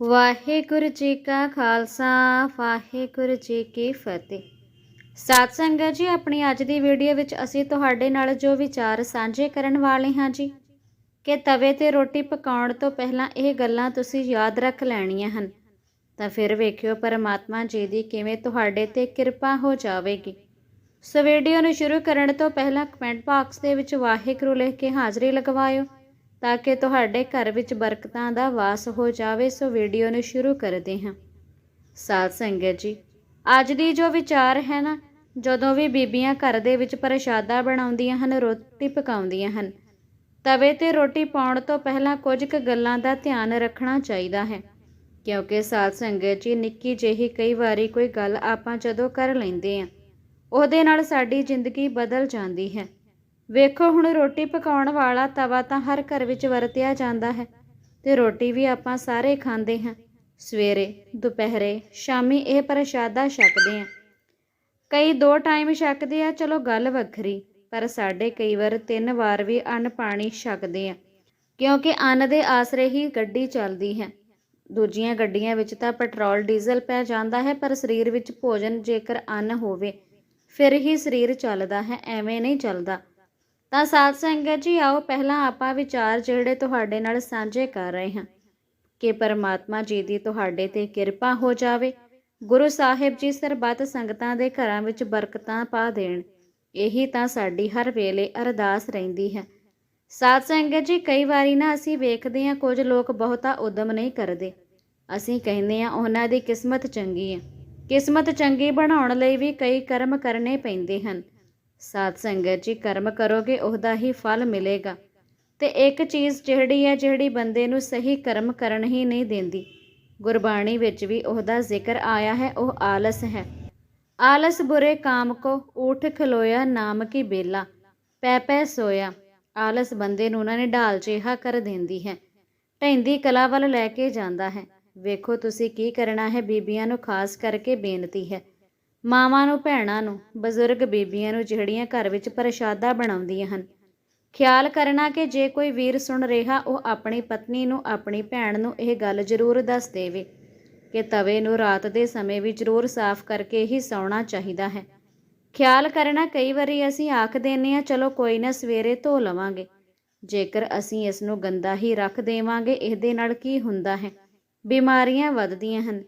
ਵਾਹਿਗੁਰੂ ਜੀ ਕਾ ਖਾਲਸਾ, ਵਾਹਿਗੁਰੂ ਜੀ ਕੀ ਫਤਿਹ। ਸਾਧ ਸੰਗਤ ਜੀ, ਆਪਣੀ ਅੱਜ ਦੀ ਵੀਡੀਓ ਵਿੱਚ ਅਸੀਂ ਤੁਹਾਡੇ ਨਾਲ ਜੋ ਵਿਚਾਰ ਸਾਂਝੇ ਕਰਨ ਵਾਲੇ ਹਾਂ ਜੀ, ਕਿ ਤਵੇ ਤੇ ਰੋਟੀ ਪਕਾਉਣ ਤੋਂ ਪਹਿਲਾਂ ਇਹ ਗੱਲਾਂ ਤੁਸੀਂ ਯਾਦ ਰੱਖ ਲੈਣੀਆਂ ਹਨ। ਤਾਂ ਫਿਰ ਵੇਖਿਓ ਪਰਮਾਤਮਾ ਜੀ ਦੀ ਕਿਵੇਂ ਤੁਹਾਡੇ ਤੇ ਕਿਰਪਾ ਹੋ ਜਾਵੇਗੀ। ਸੋ ਵੀਡੀਓ ਨੂੰ ਸ਼ੁਰੂ ਕਰਨ ਤੋਂ ਪਹਿਲਾਂ ਕਮੈਂਟ ਬਾਕਸ ਦੇ ਵਿੱਚ ਵਾਹਿਗੁਰੂ ਲਿਖ ਕੇ ਹਾਜ਼ਰੀ ਲਗਵਾਇਓ। ਤਾਂ ਕਿ ਤੁਹਾਡੇ ਘਰ ਵਿੱਚ ਬਰਕਤਾਂ ਦਾ ਵਾਸ ਹੋ ਜਾਵੇ, ਸੋ ਵੀਡੀਓ ਨੂੰ ਸ਼ੁਰੂ ਕਰਦੇ ਹਾਂ। ਸਾਧ ਸੰਗਤ ਜੀ, ਅੱਜ ਦੀ ਜੋ ਵਿਚਾਰ ਹੈ ਨਾ, ਜਦੋਂ ਵੀ ਬੀਬੀਆਂ ਘਰ ਦੇ ਵਿੱਚ ਪ੍ਰਸ਼ਾਦਾ ਬਣਾਉਂਦੀਆਂ ਹਨ, ਰੋਟੀ ਪਕਾਉਂਦੀਆਂ ਹਨ, ਤਵੇ ਤੇ ਰੋਟੀ ਪਾਉਣ ਤੋਂ ਪਹਿਲਾਂ ਕੁਝ ਕੁ ਗੱਲਾਂ ਦਾ ਧਿਆਨ ਰੱਖਣਾ ਚਾਹੀਦਾ ਹੈ। ਕਿਉਂਕਿ ਸਾਧ ਸੰਗਤ ਜੀ, ਨਿੱਕੀ ਜਿਹੀ ਕਈ ਵਾਰੀ ਕੋਈ ਗੱਲ ਆਪਾਂ ਜਦੋਂ ਕਰ ਲੈਂਦੇ ਆ ਉਹਦੇ ਨਾਲ ਸਾਡੀ ਜ਼ਿੰਦਗੀ ਬਦਲ ਜਾਂਦੀ ਹੈ। ਵੇਖੋ, ਹੁਣ ਰੋਟੀ ਪਕਾਉਣ ਵਾਲਾ ਤਵਾ ਤਾਂ ਹਰ ਘਰ ਵਿੱਚ ਵਰਤਿਆ ਜਾਂਦਾ ਹੈ ਤੇ ਰੋਟੀ ਵੀ ਆਪਾਂ ਸਾਰੇ ਖਾਂਦੇ ਹਾਂ। ਸਵੇਰੇ, ਦੁਪਹਿਰੇ, ਸ਼ਾਮੀ ਇਹ ਪ੍ਰਸ਼ਾਦਾ ਛਕਦੇ ਆ ਕਈ ਦੋ ਟਾਈਮ ਛਕਦੇ ਆ, ਚਲੋ ਗੱਲ ਵੱਖਰੀ, ਪਰ ਸਾਡੇ ਕਈ ਵਾਰ ਤਿੰਨ ਵਾਰ ਵੀ ਅੰਨ ਪਾਣੀ ਛਕਦੇ ਆ ਕਿਉਂਕਿ ਅੰਨ ਦੇ ਆਸਰੇ ਹੀ ਗੱਡੀ ਚੱਲਦੀ ਹੈ। ਦੂਜੀਆਂ ਗੱਡੀਆਂ ਵਿੱਚ ਤਾਂ ਪੈਟਰੋਲ, ਡੀਜ਼ਲ ਪੈ ਜਾਂਦਾ ਹੈ, ਪਰ ਸਰੀਰ ਵਿੱਚ ਭੋਜਨ ਜੇਕਰ ਅੰਨ ਹੋਵੇ, ਫਿਰ ਹੀ ਸਰੀਰ ਚੱਲਦਾ ਹੈ, ਐਵੇਂ ਨਹੀਂ ਚੱਲਦਾ। ਤਾਂ ਸਾਧ ਸੰਗਤ ਜੀ, ਆਓ ਪਹਿਲਾਂ ਆਪਾਂ ਵਿਚਾਰ ਜਿਹੜੇ ਤੁਹਾਡੇ ਨਾਲ ਸਾਂਝੇ ਕਰ ਰਹੇ ਹਾਂ। ਕਿ ਪਰਮਾਤਮਾ ਜੀ ਦੀ ਤੁਹਾਡੇ ਤੇ ਕਿਰਪਾ ਹੋ ਜਾਵੇ। ਗੁਰੂ ਸਾਹਿਬ ਜੀ ਸਰਬੱਤ ਸੰਗਤਾਂ ਦੇ ਘਰਾਂ ਵਿੱਚ ਬਰਕਤਾਂ ਪਾ ਦੇਣ। ਇਹੀ ਤਾਂ ਸਾਡੀ ਹਰ ਵੇਲੇ ਅਰਦਾਸ ਰਹਿੰਦੀ ਹੈ। ਸਾਧ ਸੰਗਤ ਜੀ, ਕਈ ਵਾਰੀ ਨਾ ਅਸੀਂ ਵੇਖਦੇ ਹਾਂ, ਕੁਝ ਲੋਕ ਬਹੁਤਾ ਉਦਮ ਨਹੀਂ ਕਰਦੇ। ਅਸੀਂ ਕਹਿੰਦੇ ਹਾਂ, ਉਹਨਾਂ ਦੀ ਕਿਸਮਤ ਚੰਗੀ ਹੈ। ਕਿਸਮਤ ਚੰਗੀ ਬਣਾਉਣ ਲਈ ਵੀ ਕਈ ਕਰਮ ਕਰਨੇ ਪੈਂਦੇ ਹਨ। ਸਾਧ ਸੰਗਤ ਜੀ, ਕਰਮ ਕਰੋਗੇ, ਉਹਦਾ ਹੀ ਫਲ ਮਿਲੇਗਾ। ਤੇ ਇੱਕ ਚੀਜ਼ ਜਿਹੜੀ ਹੈ, ਜਿਹੜੀ ਬੰਦੇ ਨੂੰ ਸਹੀ ਕਰਮ ਕਰਨ ਹੀ ਨਹੀਂ ਦਿੰਦੀ, ਗੁਰਬਾਣੀ ਵਿੱਚ ਵੀ ਉਹਦਾ ਜ਼ਿਕਰ ਆਇਆ ਹੈ, ਉਹ ਆਲਸ ਹੈ। ਆਲਸ ਬੁਰੇ ਕਾਮ ਕੋ ਉਠ ਖਲੋਇਆ ਨਾਮ ਕੀ ਬੇਲਾ। ਪੈ ਪੈ ਸੋਇਆ, ਆਲਸ ਬੰਦੇ ਨੂੰ ਉਹਨਾਂ ਨੇ ਢਾਲ ਜਿਹਾ ਕਰ ਦਿੰਦੀ ਹੈ। ਢੈਂਦੀ ਕਲਾ ਵੱਲ ਲੈ ਕੇ ਜਾਂਦਾ ਹੈ। ਵੇਖੋ ਤੁਸੀਂ ਕੀ ਕਰਨਾ ਹੈ, ਬੀਬੀਆਂ ਨੂੰ ਖਾਸ ਕਰਕੇ ਬੇਨਤੀ ਹੈ। ਮਾਵਾਂ ਨੂੰ, ਭੈਣਾਂ ਨੂੰ, ਬਜ਼ੁਰਗ ਬੀਬੀਆਂ ਨੂੰ ਜਿਹੜੀਆਂ ਘਰ ਵਿੱਚ ਪ੍ਰਸ਼ਾਦਾ ਬਣਾਉਂਦੀਆਂ ਹਨ। ਖਿਆਲ ਕਰਨਾ ਕਿ ਜੇ ਕੋਈ ਵੀਰ ਸੁਣ ਰਿਹਾ, ਉਹ ਆਪਣੀ ਪਤਨੀ ਨੂੰ, ਆਪਣੀ ਭੈਣ ਨੂੰ ਇਹ ਗੱਲ ਜ਼ਰੂਰ ਦੱਸ ਦੇਵੇ ਕਿ ਤਵੇ ਨੂੰ ਰਾਤ ਦੇ ਸਮੇਂ ਵੀ ਜ਼ਰੂਰ ਸਾਫ਼ ਕਰਕੇ ਹੀ ਸੌਣਾ ਚਾਹੀਦਾ ਹੈ। ਖਿਆਲ ਕਰਨਾ, ਕਈ ਵਾਰੀ ਅਸੀਂ ਆਖ ਦਿੰਨੇ ਆ ਚਲੋ ਕੋਈ ਨਾ, ਸਵੇਰੇ ਧੋ ਲਵਾਂਗੇ। ਜੇਕਰ ਅਸੀਂ ਇਸ ਨੂੰ ਗੰਦਾ ਹੀ ਰੱਖ ਦੇਵਾਂਗੇ, ਇਹਦੇ ਨਾਲ ਕੀ ਹੁੰਦਾ ਹੈ? ਬਿਮਾਰੀਆਂ ਵੱਧਦੀਆਂ ਹਨ।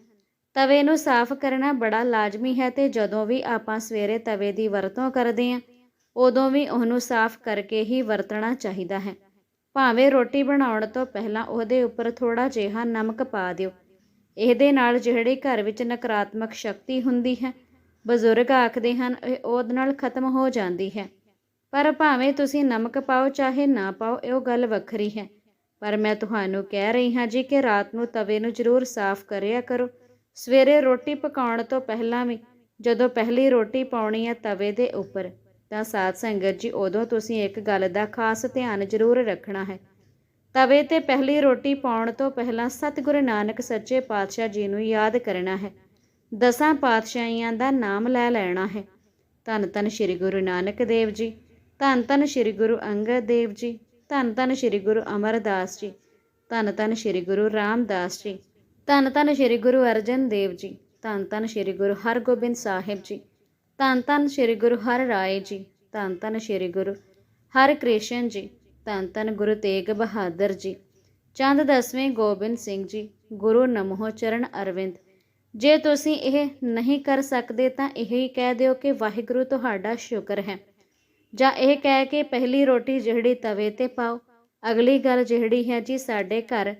ਤਵੇ ਨੂੰ ਸਾਫ਼ ਕਰਨਾ ਬੜਾ ਲਾਜ਼ਮੀ ਹੈ ਤੇ ਜਦੋਂ ਵੀ ਆਪਾਂ ਸਵੇਰੇ ਤਵੇ ਦੀ ਵਰਤੋਂ ਕਰਦੇ ਹਾਂ, ਉਦੋਂ ਵੀ ਉਹਨੂੰ ਸਾਫ਼ ਕਰਕੇ ਹੀ ਵਰਤਣਾ ਚਾਹੀਦਾ ਹੈ। ਭਾਵੇਂ ਰੋਟੀ ਬਣਾਉਣ ਤੋਂ ਪਹਿਲਾਂ ਉਹਦੇ ਉੱਪਰ ਥੋੜਾ ਜਿਹਾ ਨਮਕ ਪਾ ਦਿਓ। ਇਹਦੇ ਨਾਲ ਜਿਹੜੀ ਘਰ ਵਿੱਚ ਨਕਾਰਾਤਮਕ ਸ਼ਕਤੀ ਹੁੰਦੀ ਹੈ, ਬਜ਼ੁਰਗ ਆਖਦੇ ਹਨ, ਇਹ ਉਹਦੇ ਨਾਲ ਖਤਮ ਹੋ ਜਾਂਦੀ ਹੈ। ਪਰ ਭਾਵੇਂ ਤੁਸੀਂ ਨਮਕ ਪਾਓ ਚਾਹੇ ਨਾ ਪਾਓ, ਇਹ ਗੱਲ ਵੱਖਰੀ ਹੈ। ਪਰ ਮੈਂ ਤੁਹਾਨੂੰ ਕਹਿ ਰਹੀ ਹਾਂ ਜੀ ਕਿ ਰਾਤ ਨੂੰ ਤਵੇ ਨੂੰ ਜ਼ਰੂਰ ਸਾਫ਼ ਕਰਿਆ ਕਰੋ। ਸਵੇਰੇ ਰੋਟੀ ਪਕਾਉਣ ਤੋਂ ਪਹਿਲਾਂ ਵੀ, ਜਦੋਂ ਪਹਿਲੀ ਰੋਟੀ ਪਾਉਣੀ ਹੈ ਤਵੇ ਦੇ ਉੱਪਰ, ਤਾਂ ਸਾਧ ਸੰਗਤ ਜੀ, ਉਦੋਂ ਤੁਸੀਂ ਇੱਕ ਗੱਲ ਦਾ ਖਾਸ ਧਿਆਨ ਜ਼ਰੂਰ ਰੱਖਣਾ ਹੈ। ਤਵੇ ਤੇ ਪਹਿਲੀ ਰੋਟੀ ਪਾਉਣ ਤੋਂ ਪਹਿਲਾਂ ਸਤਿਗੁਰੂ ਨਾਨਕ ਸੱਚੇ ਪਾਤਸ਼ਾਹ ਜੀ ਨੂੰ ਯਾਦ ਕਰਨਾ ਹੈ। ਦਸਾਂ ਪਾਤਸ਼ਾਹੀਆਂ ਦਾ ਨਾਮ ਲੈ ਲੈਣਾ ਹੈ। ਧੰਨ ਧੰਨ ਸ੍ਰੀ ਗੁਰੂ ਨਾਨਕ ਦੇਵ ਜੀ, ਧੰਨ ਧੰਨ ਸ੍ਰੀ ਗੁਰੂ ਅੰਗਦ ਦੇਵ ਜੀ, ਧੰਨ ਧੰਨ ਸ੍ਰੀ ਗੁਰੂ ਅਮਰਦਾਸ ਜੀ, ਧੰਨ ਧੰਨ ਸ੍ਰੀ ਗੁਰੂ ਰਾਮਦਾਸ ਜੀ ਧੰਨ ਧੰਨ ਸ੍ਰੀ ਗੁਰੂ ਅਰਜਨ ਦੇਵ ਜੀ, ਧੰਨ ਧੰਨ ਸ੍ਰੀ ਗੁਰੂ ਹਰਗੋਬਿੰਦ ਸਾਹਿਬ ਜੀ, ਧੰਨ ਧੰਨ ਸ੍ਰੀ ਗੁਰੂ ਹਰ ਰਾਏ ਜੀ, ਧੰਨ ਧੰਨ ਸ੍ਰੀ ਗੁਰੂ ਹਰ ਕ੍ਰਿਸ਼ਨ ਜੀ, ਧੰਨ ਧੰਨ ਗੁਰੂ ਤੇਗ ਬਹਾਦਰ ਜੀ, ਚੰਦ ਦਸਵੇਂ ਗੋਬਿੰਦ ਸਿੰਘ ਜੀ, ਗੁਰੂ ਨਮੋ ਚਰਨ ਅਰਵਿੰਦ। ਜੇ ਤੁਸੀਂ ਇਹ ਨਹੀਂ ਕਰ ਸਕਦੇ ਤਾਂ ਇਹ ਹੀ ਕਹਿ ਦਿਓ ਕਿ ਵਾਹਿਗੁਰੂ ਤੁਹਾਡਾ ਸ਼ੁਕਰ ਹੈ। ਜਾਂ ਇਹ ਕਹਿ ਕੇ ਪਹਿਲੀ ਰੋਟੀ ਜਿਹੜੀ ਤਵੇ ਤੇ ਪਾਓ, ਅਗਲੀ ਗੱਲ ਜਿਹੜੀ ਹੈ ਜੀ ਸਾਡੇ ਘਰ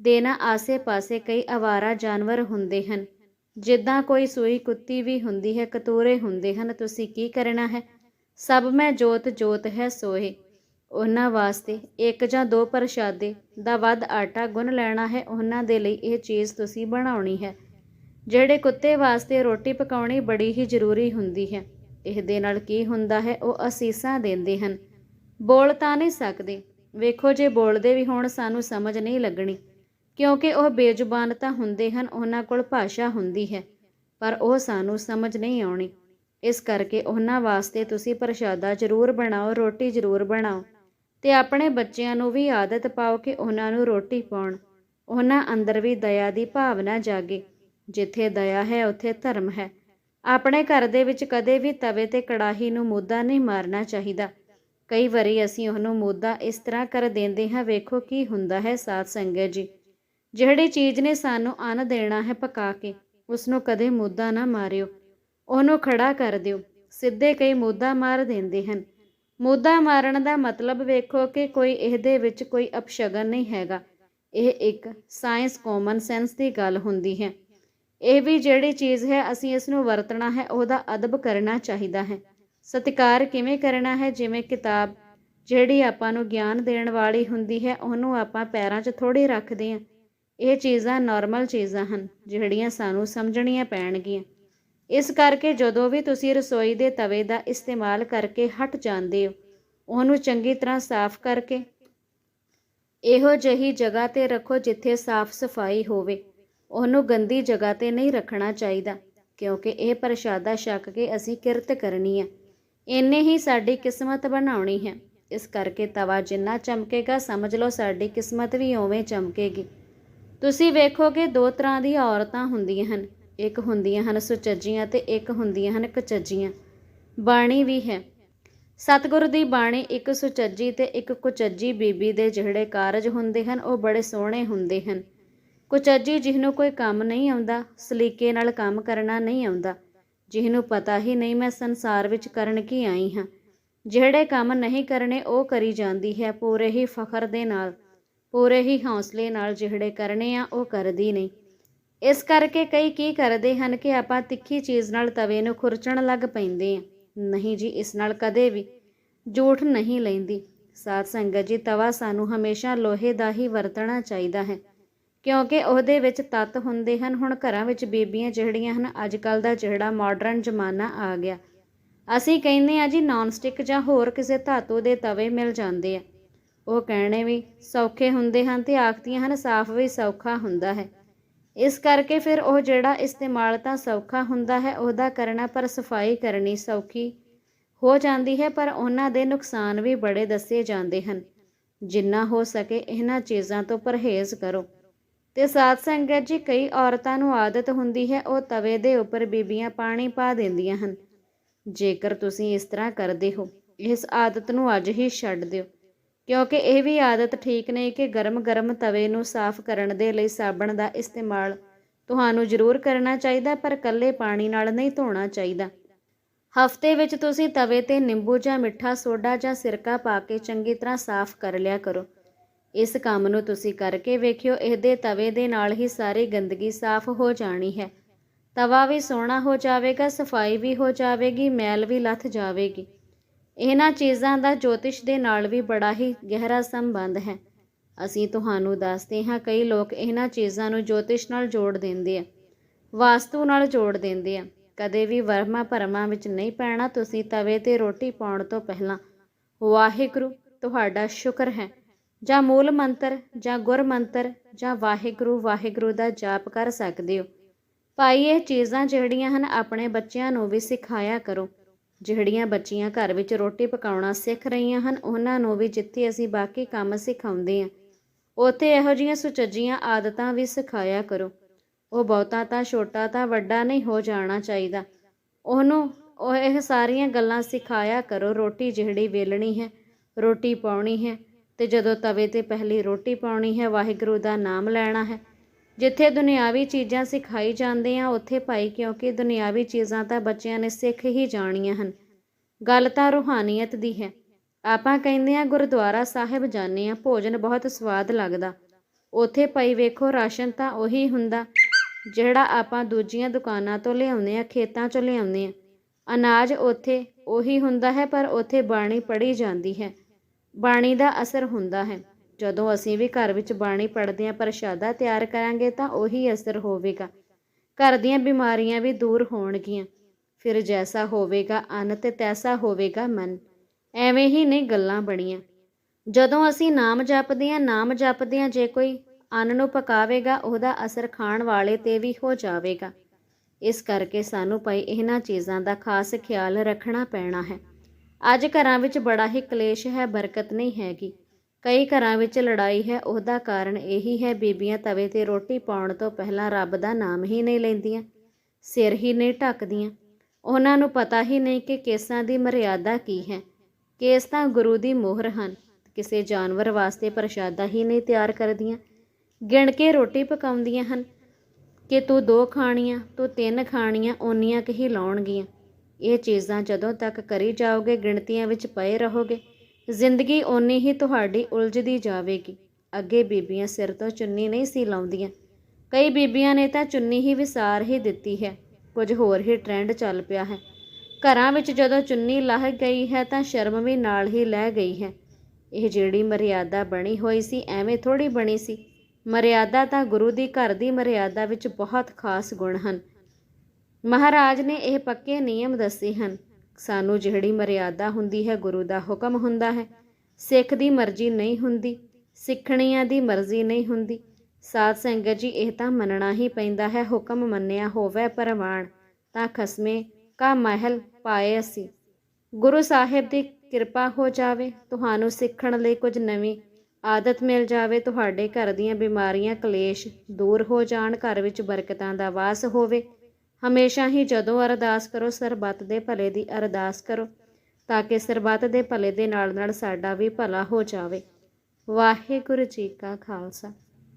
ਦੇ ਨਾ ਆਸੇ-ਪਾਸੇ ਕਈ ਆਵਾਰਾ ਜਾਨਵਰ ਹੁੰਦੇ ਹਨ। ਜਿੱਦਾਂ ਕੋਈ ਸੂਈ ਕੁੱਤੀ ਵੀ ਹੁੰਦੀ ਹੈ, ਕਤੂਰੇ ਹੁੰਦੇ ਹਨ, ਤੁਸੀਂ ਕੀ ਕਰਨਾ ਹੈ? ਸਭ ਮੈਂ ਜੋਤ ਜੋਤ ਹੈ ਸੋਏ ਉਹਨਾਂ ਵਾਸਤੇ ਇੱਕ ਜਾਂ ਦੋ ਪ੍ਰਸ਼ਾਦੇ ਦਾ ਵੱਧ ਆਟਾ ਗੁੰਨ ਲੈਣਾ ਹੈ। ਉਹਨਾਂ ਦੇ ਲਈ ਇਹ ਚੀਜ਼ ਤੁਸੀਂ ਬਣਾਉਣੀ ਹੈ। ਜਿਹੜੇ ਕੁੱਤੇ ਵਾਸਤੇ ਰੋਟੀ ਪਕਾਉਣੀ ਬੜੀ ਹੀ ਜ਼ਰੂਰੀ ਹੁੰਦੀ ਹੈ। ਇਹਦੇ ਨਾਲ ਕੀ ਹੁੰਦਾ ਹੈ? ਉਹ ਅਸੀਸਾਂ ਦਿੰਦੇ ਹਨ। ਬੋਲ ਤਾਂ ਨਹੀਂ ਸਕਦੇ। ਵੇਖੋ ਜੇ ਬੋਲਦੇ ਵੀ ਹੋਣ, ਸਾਨੂੰ ਸਮਝ ਨਹੀਂ ਲੱਗਣੀ। ਕਿਉਂਕਿ ਉਹ ਬੇਜ਼ੁਬਾਨ ਤਾਂ ਹੁੰਦੇ ਹਨ, ਉਹਨਾਂ ਕੋਲ ਭਾਸ਼ਾ ਹੁੰਦੀ ਹੈ, ਪਰ ਉਹ ਸਾਨੂੰ ਸਮਝ ਨਹੀਂ ਆਉਣੀ। ਇਸ ਕਰਕੇ ਉਹਨਾਂ ਵਾਸਤੇ ਤੁਸੀਂ ਪ੍ਰਸ਼ਾਦਾ ਜ਼ਰੂਰ ਬਣਾਓ, ਰੋਟੀ ਜ਼ਰੂਰ ਬਣਾਓ ਤੇ ਆਪਣੇ ਬੱਚਿਆਂ ਨੂੰ ਵੀ ਆਦਤ ਪਾਓ ਕਿ ਉਹਨਾਂ ਨੂੰ ਰੋਟੀ ਪਾਉਣ। ਉਹਨਾਂ ਅੰਦਰ ਵੀ ਦਇਆ ਦੀ ਭਾਵਨਾ ਜਾਗੇ, ਜਿੱਥੇ ਦਇਆ ਹੈ, ਉੱਥੇ ਧਰਮ ਹੈ। ਆਪਣੇ ਘਰ ਦੇ ਵਿੱਚ ਕਦੇ ਵੀ ਤਵੇ ਤੇ ਕੜਾਹੀ ਨੂੰ ਮੁੱਦਾ ਨਹੀਂ ਮਾਰਨਾ ਚਾਹੀਦਾ। ਕਈ ਵਾਰੀ ਅਸੀਂ ਉਹਨੂੰ ਮੁੱਦਾ ਇਸ ਤਰ੍ਹਾਂ ਕਰ ਦਿੰਦੇ ਹਾਂ, ਵੇਖੋ ਕੀ ਹੁੰਦਾ ਹੈ, ਸਾਧ ਸੰਗਤ ਜੀ। ਜਿਹੜੀ ਚੀਜ਼ ਨੇ ਸਾਨੂੰ ਅੰਨ ਦੇਣਾ ਹੈ ਪਕਾ ਕੇ ਉਸ ਨੂੰ ਕਦੇ ਮੁੱਦਾ ਨਾ ਮਾਰਿਓ। ਉਹਨੂੰ ਖੜਾ ਕਰ ਦਿਓ। ਸਿੱਧੇ ਕਈ ਮੁੱਦਾ ਮਾਰ ਦਿੰਦੇ ਹਨ। ਮੁੱਦਾ ਮਾਰਨ ਦਾ ਮਤਲਬ ਵੇਖੋ ਕਿ ਕੋਈ ਇਹਦੇ ਵਿੱਚ ਕੋਈ ਅਪਸ਼ਗਨ ਨਹੀਂ ਹੈਗਾ। ਇਹ ਇੱਕ ਸਾਇੰਸ ਕਾਮਨ ਸੈਂਸ ਦੀ ਗੱਲ ਹੁੰਦੀ ਹੈ। ਇਹ ਵੀ ਜਿਹੜੀ ਚੀਜ਼ ਹੈ, ਅਸੀਂ ਇਸ ਨੂੰ ਵਰਤਣਾ ਹੈ, ਉਹਦਾ ਅਦਬ ਕਰਨਾ ਚਾਹੀਦਾ ਹੈ। ਸਤਿਕਾਰ ਕਿਵੇਂ ਕਰਨਾ ਹੈ? ਜਿਵੇਂ ਕਿਤਾਬ, ਜਿਹੜੀ ਆਪਾਂ ਨੂੰ ਗਿਆਨ ਦੇਣ ਵਾਲੀ ਹੁੰਦੀ ਹੈ, ਉਹਨੂੰ ਆਪਾਂ ਪੈਰਾਂ 'ਚ ਥੋੜੀ ਰੱਖਦੇ ਹਾਂ। ਇਹ ਚੀਜ਼ਾਂ ਨਾਰਮਲ ਚੀਜ਼ਾਂ ਹਨ, ਜਿਹੜੀਆਂ ਸਾਨੂੰ ਸਮਝਣੀਆਂ ਪੈਣਗੀਆਂ। ਇਸ ਕਰਕੇ ਜਦੋਂ ਵੀ ਤੁਸੀਂ ਰਸੋਈ ਦੇ ਤਵੇ ਦਾ ਇਸਤੇਮਾਲ ਕਰਕੇ ਹਟ ਜਾਂਦੇ ਹੋ, ਉਹਨੂੰ ਚੰਗੀ ਤਰ੍ਹਾਂ ਸਾਫ਼ ਕਰਕੇ, ਇਹੋ ਜਿਹੀ ਜਗ੍ਹਾ ਤੇ ਰੱਖੋ ਜਿੱਥੇ ਸਾਫ਼ ਸਫ਼ਾਈ ਹੋਵੇ। ਉਹਨੂੰ ਗੰਦੀ ਜਗ੍ਹਾ ਤੇ ਨਹੀਂ ਰੱਖਣਾ ਚਾਹੀਦਾ, ਕਿਉਂਕਿ ਇਹ ਪ੍ਰਸ਼ਾਦਾ ਛਕ ਕੇ ਅਸੀਂ ਕਿਰਤ ਕਰਨੀ ਹੈ ਇੰਨੇ ਹੀ ਸਾਡੀ ਕਿਸਮਤ ਬਣਾਉਣੀ ਹੈ। ਇਸ ਕਰਕੇ ਤਵਾ ਜਿੰਨਾ ਚਮਕੇਗਾ, ਸਮਝ ਲਓ ਸਾਡੀ ਕਿਸਮਤ ਵੀ ਉਵੇਂ ਚਮਕੇਗੀ। ਤੁਸੀਂ ਵੇਖੋਗੇ ਦੋ ਤਰ੍ਹਾਂ ਦੀਆਂ ਔਰਤਾਂ ਹੁੰਦੀਆਂ ਹਨ। ਇੱਕ ਹੁੰਦੀਆਂ ਹਨ ਸੁਚੱਜੀਆਂ ਤੇ ਇੱਕ ਹੁੰਦੀਆਂ ਹਨ ਕੁਚੱਜੀਆਂ। ਬਾਣੀ ਵੀ ਹੈ। ਸਤਿਗੁਰੂ ਦੀ ਬਾਣੀ ਇੱਕ ਸੁਚੱਜੀ ਤੇ ਇੱਕ ਕੁਚੱਜੀ ਬੀਬੀ ਦੇ ਜਿਹੜੇ ਕਾਰਜ ਹੁੰਦੇ ਹਨ, ਉਹ ਬੜੇ ਸੋਹਣੇ ਹੁੰਦੇ ਹਨ। ਕੁਚੱਜੀ ਜਿਹਨੂੰ ਕੋਈ ਕੰਮ ਨਹੀਂ ਆਉਂਦਾ, ਸਲੀਕੇ ਨਾਲ ਕੰਮ ਕਰਨਾ ਨਹੀਂ ਆਉਂਦਾ। ਜਿਹਨੂੰ ਪਤਾ ਹੀ ਨਹੀਂ ਮੈਂ ਸੰਸਾਰ ਵਿੱਚ ਕਰਨ ਕੀ ਆਈ ਹਾਂ। ਜਿਹੜੇ ਕੰਮ ਨਹੀਂ ਕਰਨੇ, ਉਹ ਕਰੀ ਜਾਂਦੀ ਹੈ ਪੂਰੇ ਹੀ ਫਖਰ ਦੇ ਨਾਲ। ਪੂਰੇ ਹੀ ਹੌਸਲੇ ਨਾਲ ਜਿਹੜੇ ਕਰਨੇ ਆ, ਉਹ ਕਰਦੀ ਨਹੀਂ ਇਸ ਕਰਕੇ ਕਈ ਕੀ ਕਰਦੇ ਹਨ ਕਿ ਆਪਾਂ ਤਿੱਖੀ ਚੀਜ਼ ਨਾਲ ਤਵੇ ਨੂੰ ਖੁਰਚਣ ਲੱਗ ਪੈਂਦੇ ਆ। ਨਹੀਂ ਜੀ, ਇਸ ਨਾਲ ਕਦੇ ਵੀ ਜੂਠ ਨਹੀਂ ਲੈਂਦੀ। ਸਾਧ ਸੰਗਤ ਜੀ, ਤਵਾ ਸਾਨੂੰ ਹਮੇਸ਼ਾ ਲੋਹੇ ਦਾ ਹੀ ਵਰਤਣਾ ਚਾਹੀਦਾ ਹੈ। ਕਿਉਂਕਿ ਉਹਦੇ ਵਿੱਚ ਤੱਤ ਹੁੰਦੇ ਹਨ। ਹੁਣ ਘਰਾਂ ਵਿੱਚ ਬੀਬੀਆਂ ਜਿਹੜੀਆਂ ਹਨ ਅੱਜ ਕੱਲ ਦਾ ਜਿਹੜਾ ਮਾਡਰਨ ਜ਼ਮਾਨਾ ਆ ਗਿਆ। ਅਸੀਂ ਕਹਿੰਦੇ ਆ ਜੀ ਨਾਨ ਸਟਿਕ ਜਾਂ ਹੋਰ ਕਿਸੇ ਧਾਤੂ ਦੇ ਤਵੇ ਮਿਲ ਜਾਂਦੇ ਆ। ਉਹ ਕਹਿਣੇ ਵੀ ਸੌਖੇ ਹੁੰਦੇ ਹਨ ਤੇ ਆਖਦੀਆਂ ਹਨ, ਸਾਫ਼ ਵੀ ਸੌਖਾ ਹੁੰਦਾ ਹੈ। ਇਸ ਕਰਕੇ ਫਿਰ ਉਹ ਜਿਹੜਾ ਇਸਤੇਮਾਲ ਤਾਂ ਸੌਖਾ ਹੁੰਦਾ ਹੈ, ਉਹਦਾ ਕਰਨਾ ਪਰ ਸਫ਼ਾਈ ਕਰਨੀ ਸੌਖੀ ਹੋ ਜਾਂਦੀ ਹੈ, ਪਰ ਉਹਨਾਂ ਦੇ ਨੁਕਸਾਨ ਵੀ ਬੜੇ ਦੱਸੇ ਜਾਂਦੇ ਹਨ। ਜਿੰਨਾ ਹੋ ਸਕੇ ਇਹਨਾਂ ਚੀਜ਼ਾਂ ਤੋਂ ਪਰਹੇਜ਼ ਕਰੋ। ਤੇ ਸਾਧ ਸੰਗਤ ਜੀ, ਕਈ ਔਰਤਾਂ ਨੂੰ ਆਦਤ ਹੁੰਦੀ ਹੈ, ਉਹ ਤਵੇ ਦੇ ਉੱਪਰ ਬੀਬੀਆਂ ਪਾਣੀ ਪਾ ਦਿੰਦੀਆਂ ਹਨ। ਜੇਕਰ ਤੁਸੀਂ ਇਸ ਤਰ੍ਹਾਂ ਕਰਦੇ ਹੋ, ਇਸ ਆਦਤ ਨੂੰ ਅੱਜ ਹੀ ਛੱਡ ਦਿਓ। ਕਿਉਂਕਿ ਇਹ ਵੀ ਆਦਤ ਠੀਕ ਨਹੀਂ ਕਿ ਗਰਮ-ਗਰਮ ਤਵੇ ਨੂੰ ਸਾਫ਼ ਕਰਨ ਦੇ ਲਈ ਸਾਬਣ ਦਾ ਇਸਤੇਮਾਲ ਤੁਹਾਨੂੰ ਜ਼ਰੂਰ ਕਰਨਾ ਚਾਹੀਦਾ, ਪਰ ਕੱਲੇ ਪਾਣੀ ਨਾਲ ਨਹੀਂ ਧੋਣਾ ਚਾਹੀਦਾ। ਹਫ਼ਤੇ ਵਿੱਚ ਤੁਸੀਂ ਤਵੇ ਤੇ ਨਿੰਬੂ ਜਾਂ ਮਿੱਠਾ ਸੋਡਾ ਜਾਂ ਸਿਰਕਾ ਪਾ ਕੇ ਚੰਗੀ ਤਰ੍ਹਾਂ ਸਾਫ਼ ਕਰ ਲਿਆ ਕਰੋ। ਇਸ ਕੰਮ ਨੂੰ ਤੁਸੀਂ ਕਰਕੇ ਵੇਖਿਓ, ਇਹਦੇ ਤਵੇ ਦੇ ਨਾਲ ਹੀ ਸਾਰੀ ਗੰਦਗੀ ਸਾਫ਼ ਹੋ ਜਾਣੀ ਹੈ। ਤਵਾ ਵੀ ਸੋਹਣਾ ਹੋ ਜਾਵੇਗਾ, ਸਫ਼ਾਈ ਵੀ ਹੋ ਜਾਵੇਗੀ, ਮੈਲ ਵੀ ਲੱਥ ਜਾਵੇਗੀ। ਇਹਨਾਂ ਚੀਜ਼ਾਂ ਦਾ ਜੋਤਿਸ਼ ਦੇ ਨਾਲ ਵੀ ਬੜਾ ਹੀ ਗਹਿਰਾ ਸੰਬੰਧ ਹੈ। ਅਸੀਂ ਤੁਹਾਨੂੰ ਦੱਸਦੇ ਹਾਂ, ਕਈ ਲੋਕ ਇਹਨਾਂ ਚੀਜ਼ਾਂ ਨੂੰ ਜੋਤਿਸ਼ ਨਾਲ ਜੋੜ ਦਿੰਦੇ ਆ, ਵਾਸਤੂ ਨਾਲ ਜੋੜ ਦਿੰਦੇ ਆ। ਕਦੇ ਵੀ ਵਰਮਾ ਭਰਮਾਂ ਵਿੱਚ ਨਹੀਂ ਪੈਣਾ, ਤੁਸੀਂ ਤਵੇ ਤੇ ਰੋਟੀ ਪਾਉਣ ਤੋਂ ਪਹਿਲਾਂ ਵਾਹਿਗੁਰੂ ਤੁਹਾਡਾ ਸ਼ੁਕਰ ਹੈ। ਜਾਂ ਮੂਲ ਮੰਤਰ, ਜਾਂ ਗੁਰ ਮੰਤਰ, ਜਾਂ ਵਾਹਿਗੁਰੂ ਵਾਹਿਗੁਰੂ ਦਾ ਜਾਪ ਕਰ ਸਕਦੇ ਹੋ। ਭਾਈ, ਇਹ ਚੀਜ਼ਾਂ ਜਿਹੜੀਆਂ ਹਨ, ਆਪਣੇ ਬੱਚਿਆਂ ਨੂੰ ਵੀ ਸਿਖਾਇਆ ਕਰੋ। ਜਿਹੜੀਆਂ ਬੱਚੀਆਂ ਘਰ ਵਿੱਚ ਰੋਟੀ ਪਕਾਉਣਾ ਸਿੱਖ ਰਹੀਆਂ ਹਨ, ਉਹਨਾਂ ਨੂੰ ਵੀ ਜਿੱਥੇ ਅਸੀਂ ਬਾਕੀ ਕੰਮ ਸਿਖਾਉਂਦੇ ਹਾਂ, ਉੱਥੇ ਇਹੋ ਜਿਹੀਆਂ ਸੁਚੱਜੀਆਂ ਆਦਤਾਂ ਵੀ ਸਿਖਾਇਆ ਕਰੋ। ਉਹ ਬਹੁਤਾ ਤਾਂ ਛੋਟਾ ਤਾਂ ਵੱਡਾ ਨਹੀਂ ਹੋ ਜਾਣਾ ਚਾਹੀਦਾ। ਉਹਨੂੰ ਉਹ ਇਹ ਸਾਰੀਆਂ ਗੱਲਾਂ ਸਿਖਾਇਆ ਕਰੋ, ਰੋਟੀ ਜਿਹੜੀ ਵੇਲਣੀ ਹੈ, ਰੋਟੀ ਪਾਉਣੀ ਹੈ, ਤੇ ਜਦੋਂ ਤਵੇ ਤੇ ਪਹਿਲੀ ਰੋਟੀ ਪਾਉਣੀ ਹੈ, ਵਾਹਿਗੁਰੂ ਦਾ ਨਾਮ ਲੈਣਾ ਹੈ ਜਿੱਥੇ ਦੁਨਿਆਵੀ ਚੀਜ਼ਾਂ ਸਿਖਾਈ ਜਾਂਦੇ ਆ ਉੱਥੇ ਭਾਈ ਕਿਉਂਕਿ ਦੁਨਿਆਵੀ ਚੀਜ਼ਾਂ ਤਾਂ ਬੱਚਿਆਂ ਨੇ ਸਿੱਖ ਹੀ ਜਾਣੀਆਂ ਹਨ। ਗੱਲ ਤਾਂ ਰੂਹਾਨੀਅਤ ਦੀ ਹੈ। ਆਪਾਂ ਕਹਿੰਦੇ ਆ ਗੁਰਦੁਆਰਾ ਸਾਹਿਬ ਜਾਂਦੇ ਆ ਭੋਜਨ ਬਹੁਤ ਸਵਾਦ ਲੱਗਦਾ। ਉੱਥੇ ਭਾਈ ਵੇਖੋ, ਰਾਸ਼ਨ ਤਾਂ ਉਹੀ ਹੁੰਦਾ, ਜਿਹੜਾ ਆਪਾਂ ਦੂਜੀਆਂ ਦੁਕਾਨਾਂ ਤੋਂ ਲਿਆਉਂਦੇ ਆ ਖੇਤਾਂ ਚੋਂ ਲਿਆਉਂਦੇ ਆ ਅਨਾਜ ਉੱਥੇ ਉਹੀ ਹੁੰਦਾ ਹੈ, ਪਰ ਉੱਥੇ ਬਾਣੀ ਪੜ੍ਹੀ ਜਾਂਦੀ ਹੈ। ਬਾਣੀ ਦਾ ਅਸਰ ਹੁੰਦਾ ਹੈ। ਜਦੋਂ ਅਸੀਂ ਵੀ ਘਰ ਵਿੱਚ ਬਾਣੀ ਪੜ੍ਹਦੇ ਹਾਂ, ਪ੍ਰਸ਼ਾਦਾ ਤਿਆਰ ਕਰਾਂਗੇ ਤਾਂ ਉਹੀ ਅਸਰ ਹੋਵੇਗਾ। ਘਰ ਦੀਆਂ ਬਿਮਾਰੀਆਂ ਵੀ ਦੂਰ ਹੋਣਗੀਆਂ। ਫਿਰ ਜੈਸਾ ਹੋਵੇਗਾ ਅੰਨ ਤੇ ਤੈਸਾ ਹੋਵੇਗਾ ਮਨ। ਐਵੇਂ ਹੀ ਨਹੀਂ ਗੱਲਾਂ ਬਣੀਆਂ। ਜਦੋਂ ਅਸੀਂ ਨਾਮ ਜਪਦੇ ਹਾਂ, ਨਾਮ ਜਪਦੇ ਹਾਂ, ਜੇ ਕੋਈ ਅੰਨ ਨੂੰ ਪਕਾਵੇਗਾ, ਉਹਦਾ ਅਸਰ ਖਾਣ ਵਾਲੇ ਤੇ ਵੀ ਹੋ ਜਾਵੇਗਾ। ਇਸ ਕਰਕੇ ਸਾਨੂੰ ਭਾਈ ਇਹਨਾਂ ਚੀਜ਼ਾਂ ਦਾ ਖਾਸ ਖਿਆਲ ਰੱਖਣਾ ਪੈਣਾ ਹੈ। ਅੱਜ ਘਰਾਂ ਵਿੱਚ ਬੜਾ ਹੀ ਕਲੇਸ਼ ਹੈ, ਬਰਕਤ ਨਹੀਂ ਹੈਗੀ। ਕਈ ਘਰਾਂ ਵਿੱਚ ਲੜਾਈ ਹੈ, ਉਹਦਾ ਕਾਰਨ ਇਹੀ ਹੈ, ਬੀਬੀਆਂ ਤਵੇ ਤੇ ਰੋਟੀ ਪਾਉਣ ਤੋਂ ਪਹਿਲਾਂ ਰੱਬ ਦਾ ਨਾਮ ਹੀ ਨਹੀਂ ਲੈਂਦੀਆਂ, ਸਿਰ ਹੀ ਨਹੀਂ ਢੱਕਦੀਆਂ। ਉਹਨਾਂ ਨੂੰ ਪਤਾ ਹੀ ਨਹੀਂ ਕਿ ਕੇਸਾਂ ਦੀ ਮਰਿਆਦਾ ਕੀ ਹੈ। ਕੇਸ ਤਾਂ ਗੁਰੂ ਦੀ ਮੋਹਰ ਹਨ, ਕਿਸੇ ਜਾਨਵਰ ਵਾਸਤੇ ਪ੍ਰਸ਼ਾਦਾ ਹੀ ਨਹੀਂ ਤਿਆਰ ਕਰਦੀਆਂ। ਗਿਣ ਕੇ ਰੋਟੀ ਪਕਾਉਂਦੀਆਂ ਹਨ, ਕਿ ਤੂੰ ਦੋ ਖਾਣੀਆਂ, ਤੂੰ ਤਿੰਨ ਖਾਣੀਆਂ, ਓਨੀਆਂ ਕੁ ਹੀ ਲਾਉਣਗੀਆਂ। ਇਹ ਚੀਜ਼ਾਂ ਜਦੋਂ ਤੱਕ ਕਰੀ ਜਾਓਗੇ, ਗਿਣਤੀਆਂ ਵਿੱਚ ਪਏ ਰਹੋਗੇ। ਜ਼ਿੰਦਗੀ ਓਨੀ ਹੀ ਤੁਹਾਡੀ ਉਲਝਦੀ ਜਾਵੇਗੀ। ਅੱਗੇ ਬੀਬੀਆਂ ਸਿਰ ਤੋਂ ਚੁੰਨੀ ਨਹੀਂ ਸੀ ਲਾਉਂਦੀਆਂ। ਕਈ ਬੀਬੀਆਂ ਨੇ ਤਾਂ ਚੁੰਨੀ ਹੀ ਵਿਸਾਰ ਹੀ ਦਿੱਤੀ ਹੈ। ਕੁਝ ਹੋਰ ਹੀ ਟ੍ਰੈਂਡ ਚੱਲ ਪਿਆ ਹੈ। ਘਰਾਂ ਵਿੱਚ ਜਦੋਂ ਚੁੰਨੀ ਲਾਹ ਗਈ ਹੈ ਤਾਂ ਸ਼ਰਮ ਵੀ ਨਾਲ ਹੀ ਲੈ ਗਈ ਹੈ। ਇਹ ਜਿਹੜੀ ਮਰਿਆਦਾ ਬਣੀ ਹੋਈ ਸੀ, ਐਵੇਂ ਥੋੜੀ ਬਣੀ ਸੀ। ਮਰਿਆਦਾ ਤਾਂ ਗੁਰੂ ਦੀ ਘਰ ਦੀ ਮਰਿਆਦਾ ਵਿੱਚ ਬਹੁਤ ਖਾਸ ਗੁਣ ਹਨ। ਮਹਾਰਾਜ ਨੇ ਇਹ ਪੱਕੇ ਨਿਯਮ ਦੱਸੇ ਹਨ। ਸਾਨੂੰ ਜਿਹੜੀ ਮਰਿਆਦਾ ਹੁੰਦੀ ਹੈ, ਗੁਰੂ ਦਾ ਹੁਕਮ ਹੁੰਦਾ ਹੈ। ਸਿੱਖ ਦੀ ਮਰਜ਼ੀ ਨਹੀਂ ਹੁੰਦੀ, ਸਿੱਖਣੀਆਂ ਦੀ ਮਰਜ਼ੀ ਨਹੀਂ ਹੁੰਦੀ। ਸਾਧ ਸੰਗਤ ਜੀ, ਇਹ ਤਾਂ ਮੰਨਣਾ ਹੀ ਪੈਂਦਾ ਹੈ, ਹੁਕਮ ਮੰਨਿਆ ਹੋਵੇ ਪਰਵਾਨ ਤਾਂ ਖਸਮੇ ਕਾ ਮਹਿਲ ਪਾਏ ਅਸੀਂ। ਗੁਰੂ ਸਾਹਿਬ ਦੀ ਕਿਰਪਾ ਹੋ ਜਾਵੇ, ਤੁਹਾਨੂੰ ਸਿੱਖਣ ਲਈ ਕੁਝ ਨਵੀਂ ਆਦਤ ਮਿਲ ਜਾਵੇ, ਤੁਹਾਡੇ ਘਰ ਦੀਆਂ ਬਿਮਾਰੀਆਂ, ਕਲੇਸ਼ ਦੂਰ ਹੋ ਜਾਣ, ਘਰ ਵਿੱਚ ਬਰਕਤਾਂ ਦਾ ਵਾਸ ਹੋਵੇ। ਹਮੇਸ਼ਾ ਹੀ ਜਦੋਂ ਅਰਦਾਸ ਕਰੋ, ਸਰਬੱਤ ਦੇ ਭਲੇ ਦੀ ਅਰਦਾਸ ਕਰੋ, ਤਾਂ ਕਿ ਸਰਬੱਤ ਦੇ ਭਲੇ ਦੇ ਨਾਲ ਨਾਲ ਸਾਡਾ ਵੀ ਭਲਾ ਹੋ ਜਾਵੇ। ਵਾਹਿਗੁਰੂ ਜੀ ਕਾ ਖਾਲਸਾ,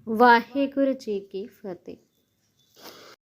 ਵਾਹਿਗੁਰੂ ਜੀ ਕੀ ਫਤਿਹ।